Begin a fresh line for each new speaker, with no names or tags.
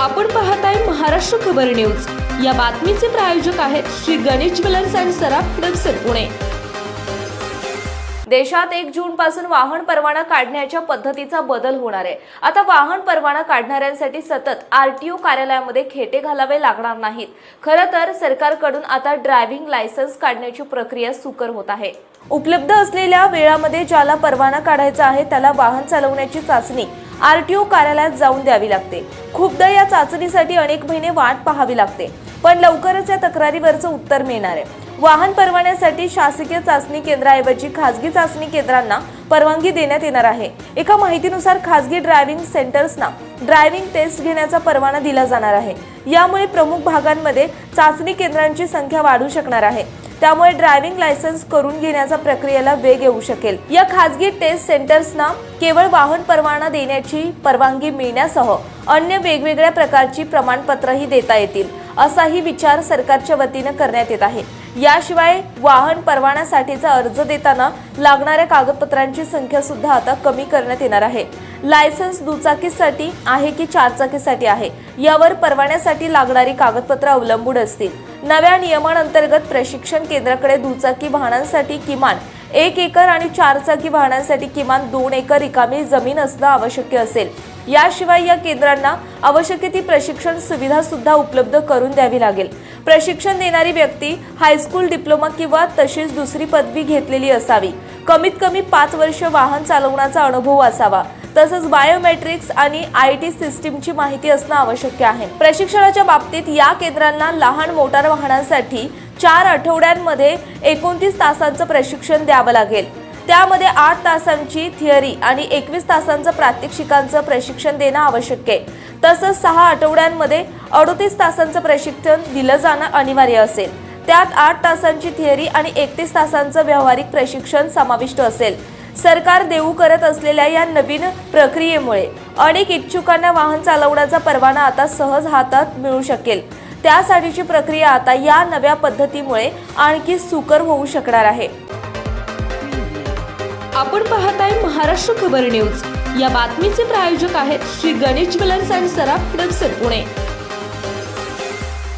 आपण पाहताय महाराष्ट्र खबर न्यूज. या बातमीचे प्रायोजक आहेत श्री गणेश ज्वेलर्स अँड सराफ हडपसर पुणे.
देशात एक जून पासून वाहन परवाना काढण्याच्या पद्धतीचा बदल होणार आहे. आता वाहन परवाना काढणाऱ्यांसाठी सतत आरटीओ कार्यालयामध्ये खेटे घालावे लागणार नाहीत. खरं तर सरकारकडून आता ड्रायव्हिंग लायसन्स काढण्याची प्रक्रिया सुकर होत आहे. उपलब्ध असलेल्या वेळामध्ये ज्याला परवाना काढायचा आहे त्याला वाहन चालवण्याची चाचणी आरटीओ कार्यालयात जाऊन द्यावी लागते. खूपदा या चाचणीसाठी अनेक महिने वाट पाहावी लागते. पण लवकरच या तक्रारीवरचं उत्तर मिळणार आहे. वाहन परवान्यासाठी शासकीय चाचणी केंद्राऐवजी खासगी चाचणी केंद्रांना परवानगी देण्यात येणार आहे. एका माहितीनुसार खासगी ड्रायव्हिंग सेंटर्सना ड्रायव्हिंग टेस्ट घेण्याचा परवाना दिला जाणार आहे. यामुळे प्रमुख भागांमध्ये चाचणी केंद्रांची संख्या वाढू शकणार आहे. त्यामुळे ड्रायव्हिंग लायसन्स करून घेण्याच्या प्रक्रियेला वेग येऊ शकेल. या खासगी टेस्ट सेंटर्सना केवळ वाहन परवाना देण्याची परवानगी मिळण्यासह अन्य वेगवेगळ्या प्रकारची प्रमाणपत्रही देता येतील असाही विचार सरकारच्या वतीनं करण्यात येत आहे. याशिवाय वाहन परवान्यासाठीचा अर्ज देताना लागणाऱ्या कागदपत्रांची संख्या सुद्धा आता कमी करण्यात येणार आहे. लायसन्स दुचाकीसाठी आहे की चारचाकीसाठी आहे? यावर परवान्यासाठी लागणारी कागदपत्र अवलंबून असतील. नव्या नियमांअंतर्गत प्रशिक्षण केंद्राकडे दुचाकी वाहनांसाठी किमान एक एकर आणि चारचाकी वाहनांसाठी किमान दोन एकर रिकामी जमीन असणं आवश्यक असेल. याशिवाय या केंद्रांना आवश्यक ती प्रशिक्षण सुविधा सुद्धा उपलब्ध करून द्यावी लागेल. प्रशिक्षण देणारी व्यक्ती हायस्कूल डिप्लोमा किंवा तशीच दुसरी पदवी घेतलेली असावी. कमीत कमी पाच वर्ष वाहन चालवण्याचा अनुभव असावा. तसंच बायोमेट्रिक्स आणि आय टी सिस्टीमची माहिती असणं आवश्यक आहे. प्रशिक्षणाच्या बाबतीत या केंद्रांना लहान मोटार वाहनांसाठी चार आठवड्यांमध्ये एकोणतीस तासांचं प्रशिक्षण द्यावं लागेल. त्यामध्ये आठ तासांची थिअरी आणि एकवीस तासांचं प्रात्यक्षिकांचं प्रशिक्षण देणं आवश्यक आहे. तसंच सहा आठवड्यांमध्ये अडोतीस तासांचं प्रशिक्षण दिलं जाणं अनिवार्य असेल. त्यात आठ तासांची थिअरी आणि एकतीस तासांचं व्यावहारिक प्रशिक्षण समाविष्ट असेल. सरकार देऊ करत असलेल्या या नवीन प्रक्रियेमुळे अनेक इच्छुकांना वाहन चालवण्याचा परवाना आता सहज हातात मिळू शकेल. त्यासाठीची प्रक्रिया आता या नव्या पद्धतीमुळे आणखी सुकर होऊ शकणार आहे.
आपण पाहताय महाराष्ट्र खबर न्यूज. या बातमीचे प्रायोजक आहेत श्री गणेश ज्वेलर्स अँड सराफ हडपसर पुणे.